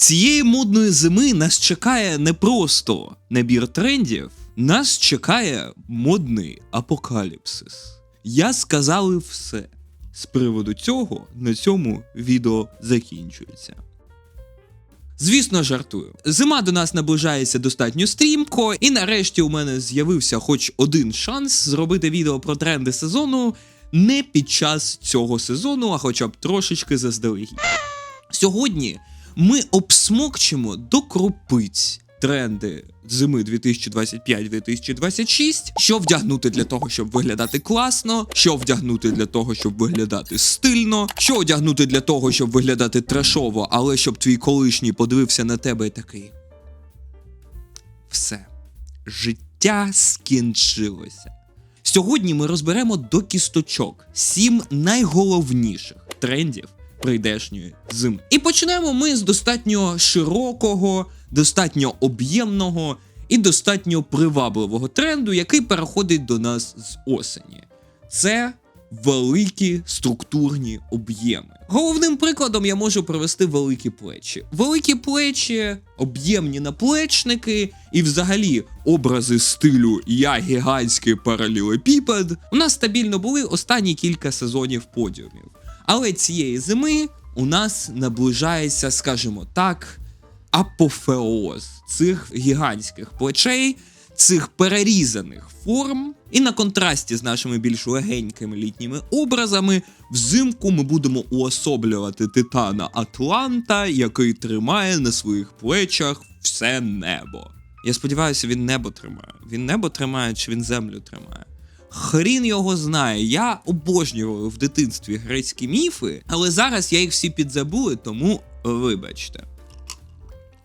Цієї модної зими нас чекає не просто набір трендів, нас чекає модний апокаліпсис. Я сказали все. З приводу цього на цьому відео закінчується. Звісно, жартую. Зима до нас наближається достатньо стрімко, і нарешті у мене з'явився хоч один шанс зробити відео про тренди сезону не під час цього сезону, а хоча б трошечки заздалегідь. Сьогодні ми обсмокчимо до крупиць тренди зими 2025-2026, що вдягнути для того, щоб виглядати класно, що вдягнути для того, щоб виглядати стильно, що одягнути для того, щоб виглядати трешово, але щоб твій колишній подивився на тебе і такий. Все. Життя скінчилося. Сьогодні ми розберемо до кісточок сім найголовніших трендів прийдешньої зими. І почнемо ми з достатньо широкого, достатньо об'ємного і достатньо привабливого тренду, який переходить до нас з осені. Це великі структурні об'єми. Головним прикладом я можу привести великі плечі. Великі плечі, об'ємні наплечники і взагалі образи стилю Я гігантський паралелепіпед у нас стабільно були останні кілька сезонів подіумів. Але цієї зими у нас наближається, скажімо так, апофеоз цих гігантських плечей, цих перерізаних форм. І на контрасті з нашими більш легенькими літніми образами, взимку ми будемо уособлювати титана Атланта, який тримає на своїх плечах все небо. Я сподіваюся, він небо тримає. Він небо тримає чи він землю тримає. Хрін його знає. Я обожнював в дитинстві грецькі міфи, але зараз я їх всі підзабули, тому вибачте.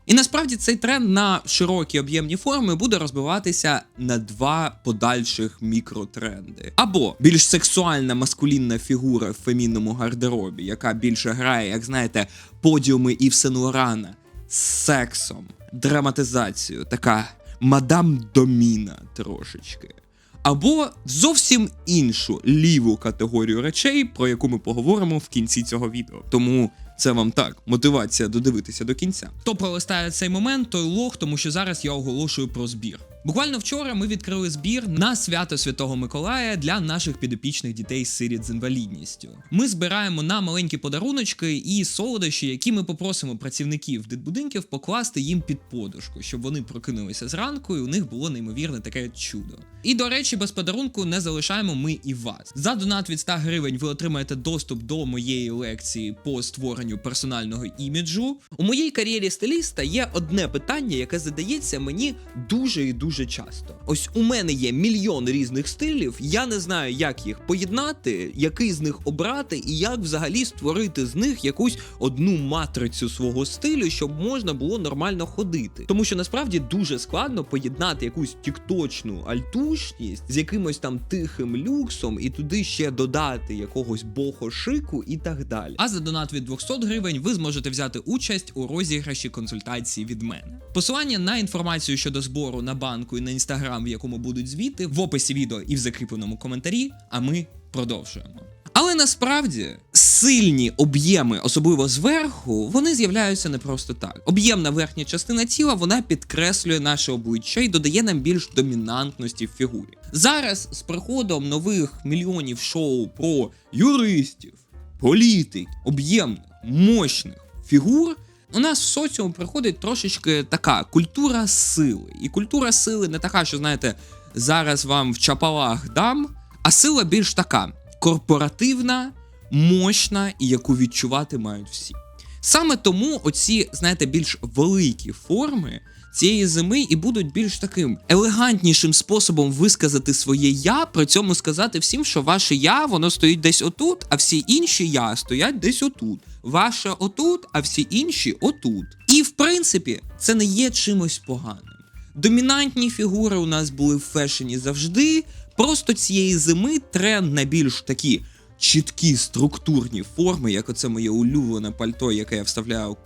І насправді цей тренд на широкі об'ємні форми буде розбиватися на два подальших мікротренди. Або більш сексуальна маскулінна фігура в фемінному гардеробі, яка більше грає, як знаєте, подіуми Ів Сен Лорана з сексом, драматизацією, така мадам Доміна трошечки. Або зовсім іншу ліву категорію речей, про яку ми поговоримо в кінці цього відео. Тому це вам так, мотивація додивитися до кінця. Хто пролистає цей момент, той лох, тому що зараз я оголошую про збір. Буквально вчора ми відкрили збір на свято Святого Миколая для наших підопічних дітей сиріт з інвалідністю. Ми збираємо на маленькі подаруночки і солодощі, які ми попросимо працівників дитбудинків покласти їм під подушку, щоб вони прокинулися зранку, і у них було неймовірне таке чудо. І до речі, без подарунку не залишаємо ми і вас. За донат від 100 гривень ви отримаєте доступ до моєї лекції по створенню персонального іміджу. У моїй кар'єрі стиліста є одне питання, яке задається мені дуже і дуже часто. Ось у мене є мільйон різних стилів. Я не знаю, як їх поєднати, який з них обрати, і як взагалі створити з них якусь одну матрицю свого стилю, щоб можна було нормально ходити. Тому що насправді дуже складно поєднати якусь тікточну альтушність з якимось там тихим люксом, і туди ще додати якогось бохошику і так далі. А за донат від 200 гривень ви зможете взяти участь у розіграші консультації від мене. Посилання на інформацію щодо збору на банку і на інстаграм, в якому будуть звіти, в описі відео і в закріпленому коментарі. А ми продовжуємо. Але насправді сильні об'єми, особливо зверху, вони з'являються не просто так. Об'ємна верхня частина тіла вона підкреслює наше обличчя і додає нам більш домінантності в фігурі. Зараз з приходом нових мільйонів шоу про юристів, політик, об'ємних, мощних фігур. У нас в соціум приходить трошечки така культура сили. І культура сили не така, що знаєте, зараз вам в чапалах дам, а сила більш така корпоративна, мощна і яку відчувати мають всі. Саме тому оці, знаєте, більш великі форми цієї зими і будуть більш таким елегантнішим способом висказати своє я, при цьому сказати всім, що ваше я воно стоїть десь отут, а всі інші я стоять десь отут. Ваше отут, а всі інші отут. І в принципі, це не є чимось поганим. Домінантні фігури у нас були в фешені завжди. Просто цієї зими тренд на більш такі чіткі структурні форми, як оце моє улюблене пальто, яке я вставляю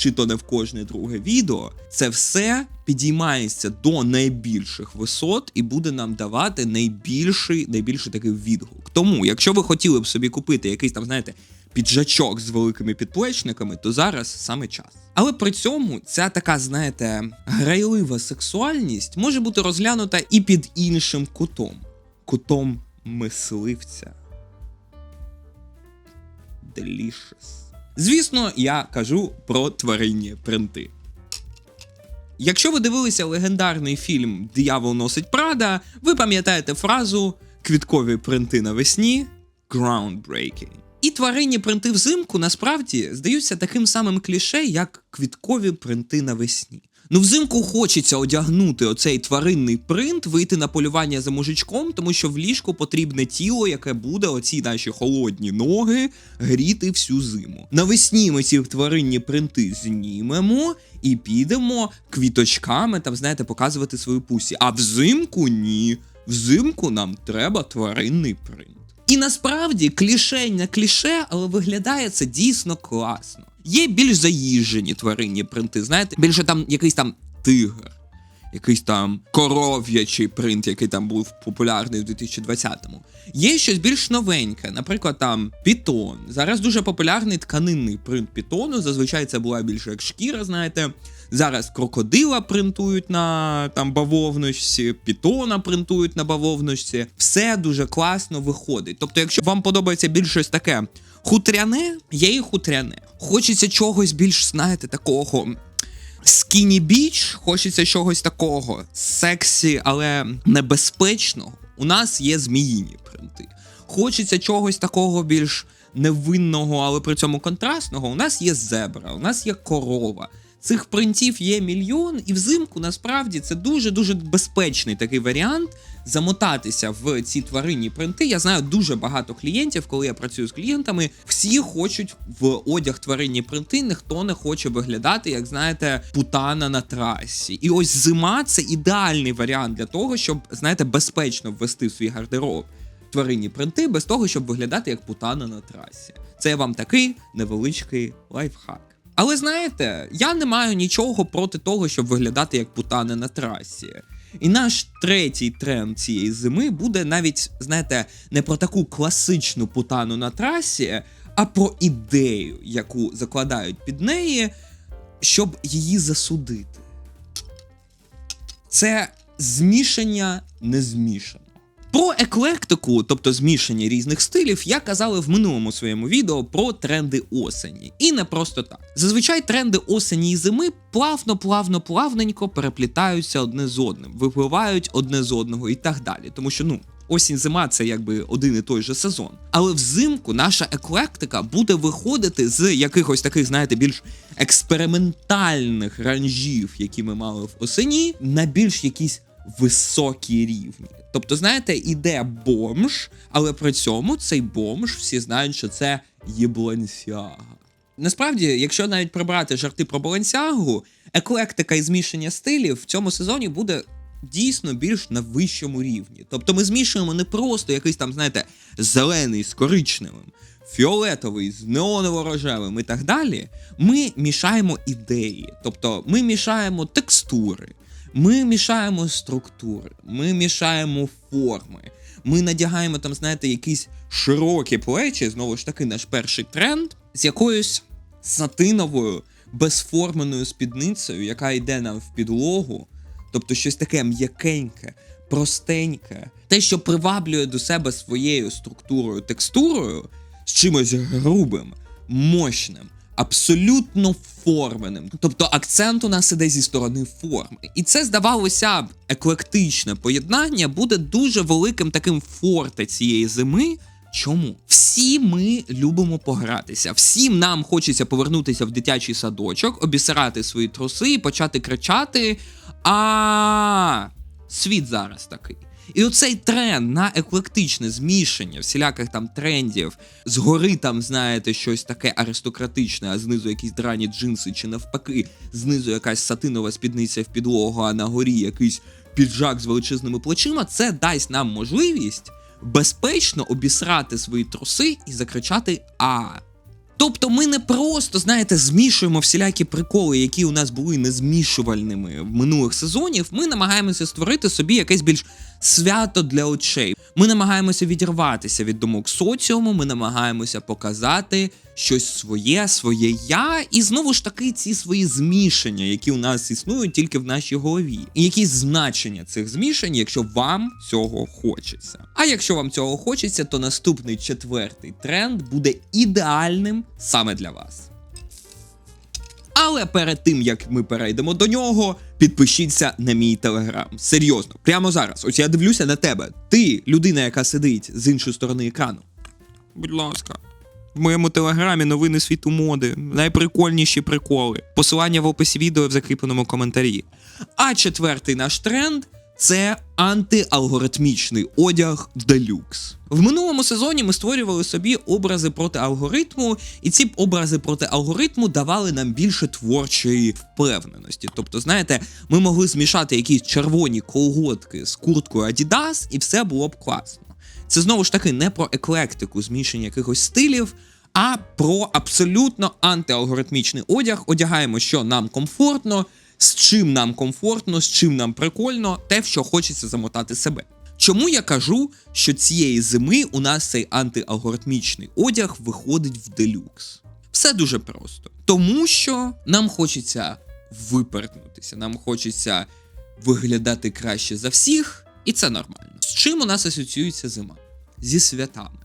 чи то не в кожне друге відео, це все підіймається до найбільших висот і буде нам давати найбільший, найбільший такий відгук. Тому, якщо ви хотіли б собі купити якийсь там, знаєте, піджачок з великими підплечниками, то зараз саме час. Але при цьому ця така, знаєте, грайлива сексуальність може бути розглянута і під іншим кутом кутом мисливця. Delicious. Звісно, я кажу про тваринні принти. Якщо ви дивилися легендарний фільм Диявол носить Прада, ви пам'ятаєте фразу квіткові принти навесні groundbreaking. І тваринні принти взимку насправді здаються таким самим кліше, як квіткові принти навесні. Ну, взимку хочеться одягнути оцей тваринний принт, вийти на полювання за мужичком, тому що в ліжку потрібне тіло, яке буде оці наші холодні ноги гріти всю зиму. Навесні ми ці тваринні принти знімемо і підемо квіточками там, знаєте, показувати свою пусі. А взимку ні. Взимку нам треба тваринний принт. І насправді кліше не кліше, але виглядає це дійсно класно. Є більш заїжджені тваринні принти, знаєте, більше там якийсь там тигр, якийсь там коров'ячий принт, який там був популярний в 2020-му. Є щось більш новеньке, наприклад, там пітон. Зараз дуже популярний тканинний принт пітону. Зазвичай це була більше як шкіра, знаєте. Зараз крокодила принтують на там бавовночці, пітона принтують на бавовночці. Все дуже класно виходить. Тобто, якщо вам подобається більш щось таке хутряне, є і хутряне. Хочеться чогось більш, знаєте, такого. Скіні біч, хочеться чогось такого сексі, але небезпечного. У нас є зміїні принти. Хочеться чогось такого більш невинного, але при цьому контрастного. У нас є зебра, у нас є корова. Цих принтів є мільйон, і взимку насправді це дуже-дуже безпечний такий варіант замотатися в ці тваринні принти. Я знаю дуже багато клієнтів, коли я працюю з клієнтами, всі хочуть в одяг тваринні принти, ніхто не хоче виглядати, як знаєте, путана на трасі. І ось зима це ідеальний варіант для того, щоб знаєте, безпечно ввести в свій гардероб тваринні принти без того, щоб виглядати як путана на трасі. Це вам такий невеличкий лайфхак. Але знаєте, я не маю нічого проти того, щоб виглядати як путани на трасі. І наш третій тренд цієї зими буде навіть, знаєте, не про таку класичну путану на трасі, а про ідею, яку закладають під неї, щоб її засудити. Це змішання незмішаного. Про еклектику, тобто змішання різних стилів, я казав в минулому своєму відео про тренди осені. І не просто так. Зазвичай тренди осені і зими плавно, плавно, плавненько переплітаються одне з одним, випливають одне з одного і так далі. Тому що, ну. Осінь зима це якби один і той же сезон. Але взимку наша еклектика буде виходити з якихось таких, знаєте, більш експериментальних ранжів, які ми мали в осені, на більш якісь високі рівні. Тобто, знаєте, іде бомж, але при цьому цей бомж всі знають, що це єблансяга. Насправді, якщо навіть прибрати жарти про Балансягу, еклектика і змішання стилів в цьому сезоні буде дійсно більш на вищому рівні. Тобто ми змішуємо не просто якийсь там, знаєте, зелений з коричневим, фіолетовий з неоново-рожевим і так далі. Ми мішаємо ідеї, тобто ми мішаємо текстури. Ми мішаємо структури, ми мішаємо форми, ми надягаємо там, знаєте, якісь широкі плечі, знову ж таки, наш перший тренд, з якоюсь сатиновою, безформеною спідницею, яка йде нам в підлогу, тобто щось таке м'якеньке, простеньке, те, що приваблює до себе своєю структурою, текстурою, з чимось грубим, мощним абсолютно форменим. Тобто акцент у нас іде зі сторони форми. І це здавалося б еклектичне поєднання буде дуже великим таким форте цієї зими. Чому? Всі ми любимо погратися, всім нам хочеться повернутися в дитячий садочок, обісрати свої труси і почати кричати. А світ зараз такий. І оцей тренд на еклектичне змішання всіляких там трендів, згори там, знаєте, щось таке аристократичне, а знизу якісь драні джинси, чи навпаки, знизу якась сатинова спідниця в підлогу, а на горі якийсь піджак з величезними плечима, це дасть нам можливість безпечно обісрати свої труси і закричати А. Тобто ми не просто, знаєте, змішуємо всілякі приколи, які у нас були незмішувальними в минулих сезонів. Ми намагаємося створити собі якесь більш свято для очей. Ми намагаємося відірватися від думок соціуму, ми намагаємося показати щось своє, своє я, і знову ж таки ці свої змішання, які у нас існують тільки в нашій голові. І якісь значення цих змішань, якщо вам цього хочеться. А якщо вам цього хочеться, то наступний четвертий тренд буде ідеальним саме для вас. Але перед тим як ми перейдемо до нього, підпишіться на мій телеграм. Серйозно, прямо зараз. Ось я дивлюся на тебе. Ти людина, яка сидить з іншої сторони екрану. Будь ласка. В моєму телеграмі новини світу моди, найприкольніші приколи. Посилання в описі відео в закріпленому коментарі. А четвертий наш тренд це антиалгоритмічний одяг делюкс. В минулому сезоні ми створювали собі образи проти алгоритму, і ці образи проти алгоритму давали нам більше творчої впевненості. Тобто, знаєте, ми могли змішати якісь червоні колготки з курткою Adidas, і все було б класно. Це знову ж таки не про еклектику змішання якихось стилів, а про абсолютно антиалгоритмічний одяг. Одягаємо, що нам комфортно, з чим нам комфортно, з чим нам прикольно, те, в що хочеться замотати себе. Чому я кажу, що цієї зими у нас цей антиалгоритмічний одяг виходить в делюкс? Все дуже просто. Тому що нам хочеться випернутися, нам хочеться виглядати краще за всіх, і це нормально. З чим у нас асоціюється зима? Зі святами.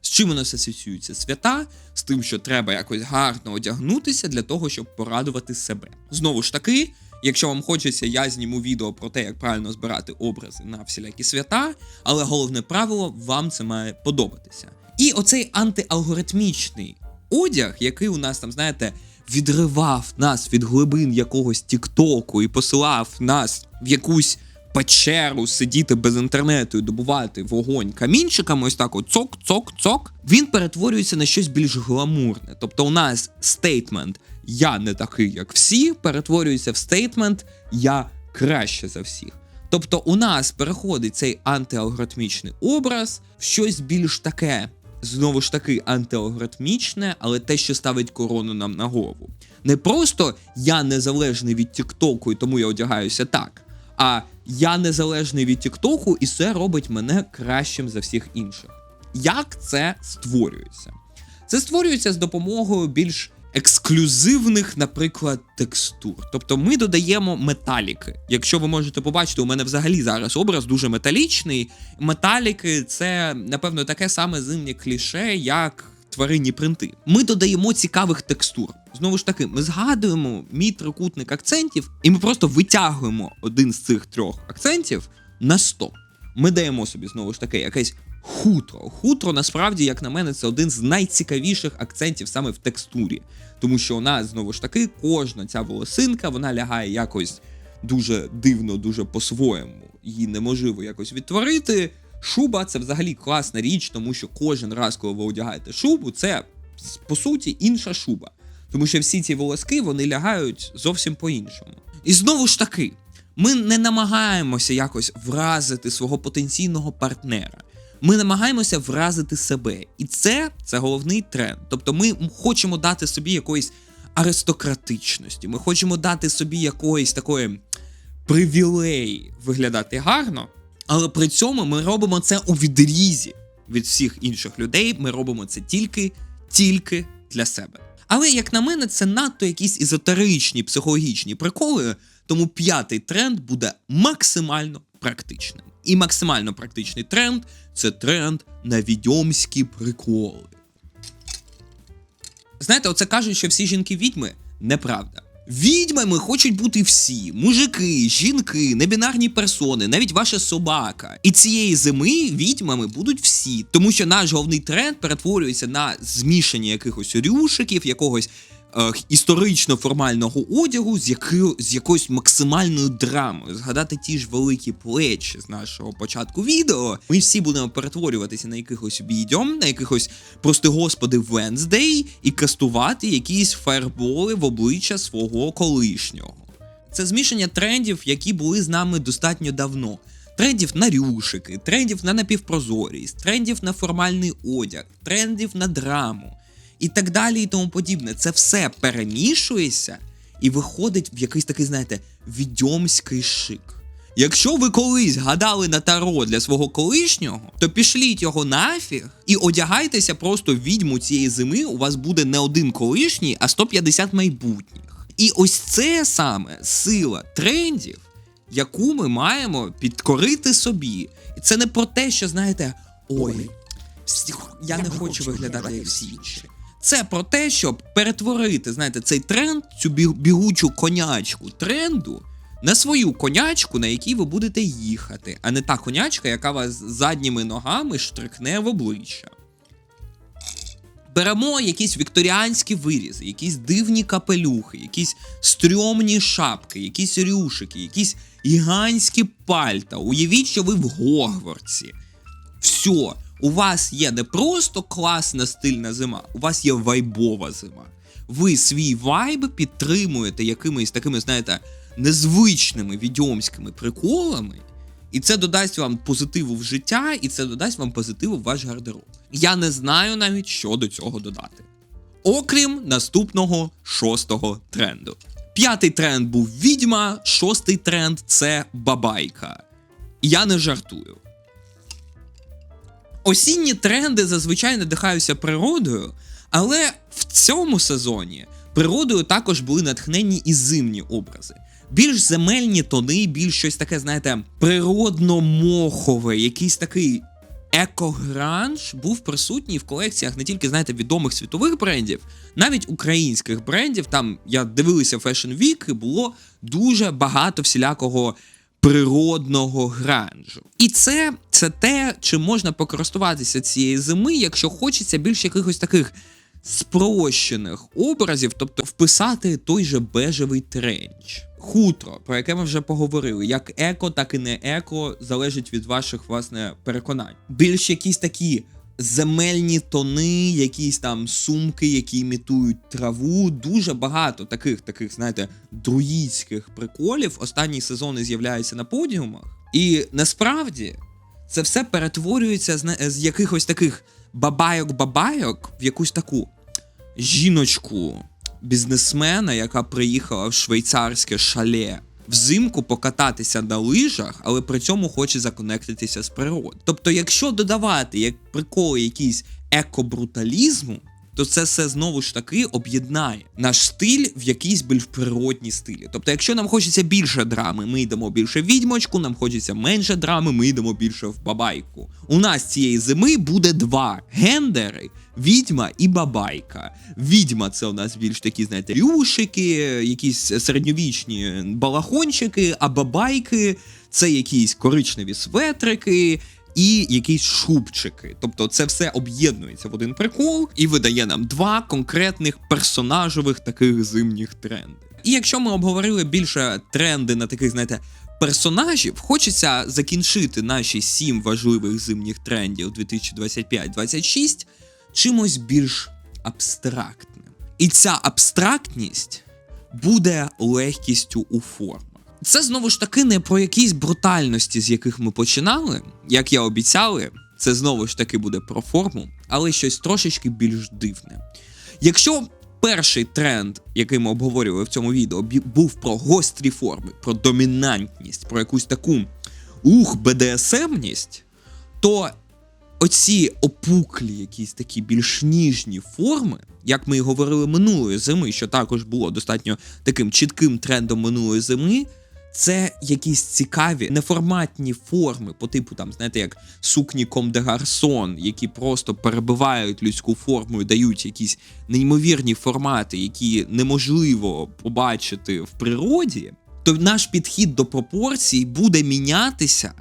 З чим у нас асоціюються свята? З тим, що треба якось гарно одягнутися для того, щоб порадувати себе. Знову ж таки, якщо вам хочеться, я зніму відео про те, як правильно збирати образи на всілякі свята, але головне правило, вам це має подобатися. І оцей антиалгоритмічний одяг, який у нас там, знаєте, відривав нас від глибин якогось тіктоку і посилав нас в якусь печеру сидіти без інтернету і добувати вогонь камінчиками, ось так от цок, цок, цок. Він перетворюється на щось більш гламурне. Тобто, у нас стейтмент Я не такий, як всі, перетворюється в стейтмент Я краще за всіх. Тобто, у нас переходить цей антиалгоритмічний образ в щось більш таке. Знову ж таки, антиалгоритмічне, але те, що ставить корону нам на голову. Не просто я незалежний від Тіктоку, і тому я одягаюся так. А я незалежний від Тіктоку, і це робить мене кращим за всіх інших. Як це створюється? Це створюється з допомогою більш ексклюзивних, наприклад, текстур. Тобто ми додаємо металіки. Якщо ви можете побачити, у мене взагалі зараз образ дуже металічний. Металіки це, напевно, таке саме зимнє кліше, як тваринні принти. Ми додаємо цікавих текстур. Знову ж таки, ми згадуємо мій трикутник акцентів, і ми просто витягуємо один з цих трьох акцентів на 100. Ми даємо собі знову ж таки якесь хутро. Хутро, насправді, як на мене, це один з найцікавіших акцентів саме в текстурі. Тому що у нас знову ж таки кожна ця волосинка вона лягає якось дуже дивно, дуже по-своєму. Її неможливо якось відтворити. Шуба це взагалі класна річ, тому що кожен раз, коли ви одягаєте шубу, це по суті інша шуба. Тому що всі ці волоски вони лягають зовсім по-іншому. І знову ж таки, ми не намагаємося якось вразити свого потенційного партнера. Ми намагаємося вразити себе. І це це головний тренд. Тобто ми хочемо дати собі якоїсь аристократичності, ми хочемо дати собі якоїсь такої привілеї виглядати гарно, але при цьому ми робимо це у відрізі від всіх інших людей. Ми робимо це тільки, тільки для себе. Але, як на мене, це надто якісь езотеричні психологічні приколи, тому п'ятий тренд буде максимально практичним. І максимально практичний тренд це тренд на відьомські приколи. Знаєте, оце кажуть, що всі жінки відьми неправда. Відьмами хочуть бути всі: мужики, жінки, небінарні персони, навіть ваша собака. І цієї зими відьмами будуть всі, тому що наш головний тренд перетворюється на змішання якихось рюшиків, якогось історично формального одягу з якою, з якоюсь максимальною драмою. Згадати ті ж великі плечі з нашого початку відео. Ми всі будемо перетворюватися на якихось відьом, на якихось, прости господи, Венздей і кастувати якісь фаерболи в обличчя свого колишнього. Це змішання трендів, які були з нами достатньо давно. Трендів на рюшики, трендів на напівпрозорість, трендів на формальний одяг, трендів на драму і так далі, і тому подібне. Це все перемішується і виходить в якийсь такий, знаєте, відьомський шик. Якщо ви колись гадали на таро для свого колишнього, то пішліть його нафіг і одягайтеся просто відьму цієї зими. У вас буде не один колишній, а 150 майбутніх. І ось це саме сила трендів, яку ми маємо підкорити собі. І це не про те, що знаєте, ой, я не хочу виглядати як всі інші. Це про те, щоб перетворити, знаєте, цей тренд, цю бігучу конячку тренду на свою конячку, на якій ви будете їхати, а не та конячка, яка вас задніми ногами штрикне в обличчя. Беремо якісь вікторіанські вирізи, якісь дивні капелюхи, якісь стрьомні шапки, якісь рюшики, якісь гігантські пальта. Уявіть, що ви в Гогвартсі. Все, у вас є не просто класна стильна зима, у вас є вайбова зима. Ви свій вайб підтримуєте якимись такими, знаєте, незвичними відьомськими приколами, і це додасть вам позитиву в життя, і це додасть вам позитиву в ваш гардероб. Я не знаю навіть, що до цього додати. Окрім наступного шостого тренду. П'ятий тренд був відьма, шостий тренд це бабайка. І Я не жартую. Осінні тренди зазвичай надихаються природою, але в цьому сезоні природою також були натхненні і зимні образи. Більш земельні тони, більш щось таке, знаєте, природно-мохове, якийсь такий екогранж був присутній в колекціях не тільки, знаєте, відомих світових брендів, навіть українських брендів. Там я дивилися Fashion Week, і було дуже багато всілякого природного гранжу. І це, це те, чим можна покористуватися цієї зими, якщо хочеться більш якихось таких спрощених образів, тобто вписати той же бежевий тренч. Хутро, про яке ми вже поговорили, як еко, так і не еко, залежить від ваших власне переконань. Більш якісь такі земельні тони, якісь там сумки, які імітують траву. Дуже багато таких, таких, знаєте, друїдських приколів. Останні сезони з'являються на подіумах. І насправді це все перетворюється з, якихось таких бабайок-бабайок в якусь таку жіночку бізнесмена, яка приїхала в швейцарське шале взимку покататися на лижах, але при цьому хоче законектитися з природою. Тобто, якщо додавати як приколи якісь екобруталізму, то це все знову ж таки об'єднає наш стиль в якийсь більш природній стилі. Тобто, якщо нам хочеться більше драми, ми йдемо більше в відьмочку, нам хочеться менше драми, ми йдемо більше в бабайку. У нас цієї зими буде два гендери: відьма і бабайка. Відьма це у нас більш такі, знаєте, рюшики, якісь середньовічні балахончики, а бабайки це якісь коричневі светрики і якісь шубчики. Тобто це все об'єднується в один прикол і видає нам два конкретних персонажових таких зимніх тренди. І якщо ми обговорили більше тренди на таких, знаєте, персонажів, хочеться закінчити наші сім важливих зимніх трендів 2025-26 чимось більш абстрактним. І ця абстрактність буде легкістю у формах. Це знову ж таки не про якісь брутальності, з яких ми починали, як я обіцяли, це знову ж таки буде про форму, але щось трошечки більш дивне. Якщо перший тренд, який ми обговорювали в цьому відео, був про гострі форми, про домінантність, про якусь таку ух, БДСМність, то оці опуклі, якісь такі більш ніжні форми, як ми і говорили минулої зими, що також було достатньо таким чітким трендом минулої зими. Це якісь цікаві неформатні форми, по типу там, знаєте, як сукні Ком де Гарсон, які просто перебивають людську форму і дають якісь неймовірні формати, які неможливо побачити в природі, то наш підхід до пропорцій буде мінятися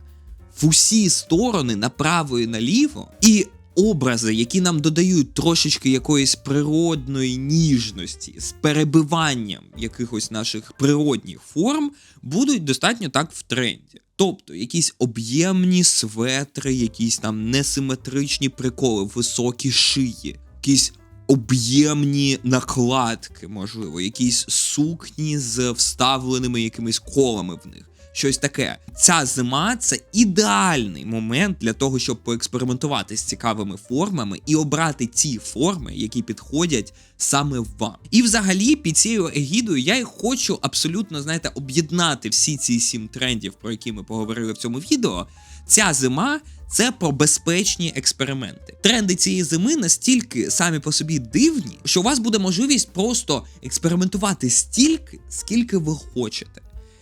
в усі сторони направо і наліво, і образи, які нам додають трошечки якоїсь природної ніжності з перебиванням якихось наших природних форм, будуть достатньо так в тренді. Тобто якісь об'ємні светри, якісь там несиметричні приколи, високі шиї, якісь об'ємні накладки, можливо, якісь сукні з вставленими якимись колами в них. Щось таке. Ця зима це ідеальний момент для того, щоб поекспериментувати з цікавими формами і обрати ті форми, які підходять саме вам. І взагалі під цією егідою я й хочу абсолютно, знаєте, об'єднати всі ці сім трендів, про які ми поговорили в цьому відео. Ця зима це про безпечні експерименти. Тренди цієї зими настільки самі по собі дивні, що у вас буде можливість просто експериментувати стільки, скільки ви хочете.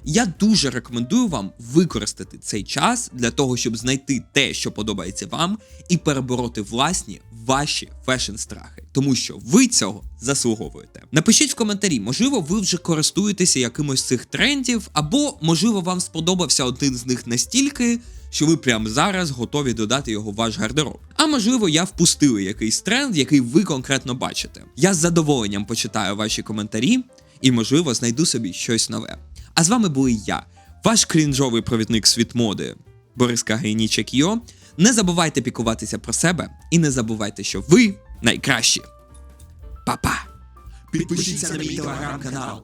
Я дуже рекомендую вам використати цей час для того, щоб знайти те, що подобається вам, і перебороти власні ваші фешн-страхи, тому що ви цього заслуговуєте. Напишіть в коментарі, можливо, ви вже користуєтеся якимось з цих трендів, або можливо вам сподобався один з них настільки, що ви прямо зараз готові додати його в ваш гардероб. А можливо, я впустив якийсь тренд, який ви конкретно бачите. Я з задоволенням почитаю ваші коментарі і, можливо, знайду собі щось нове. А з вами були я, ваш крінжовий провідник світ моди Борис Кагайнічек Йо. Не забувайте пікуватися про себе і не забувайте, що ви найкращі. Па-па! Підпишіться на мій телеграм-канал.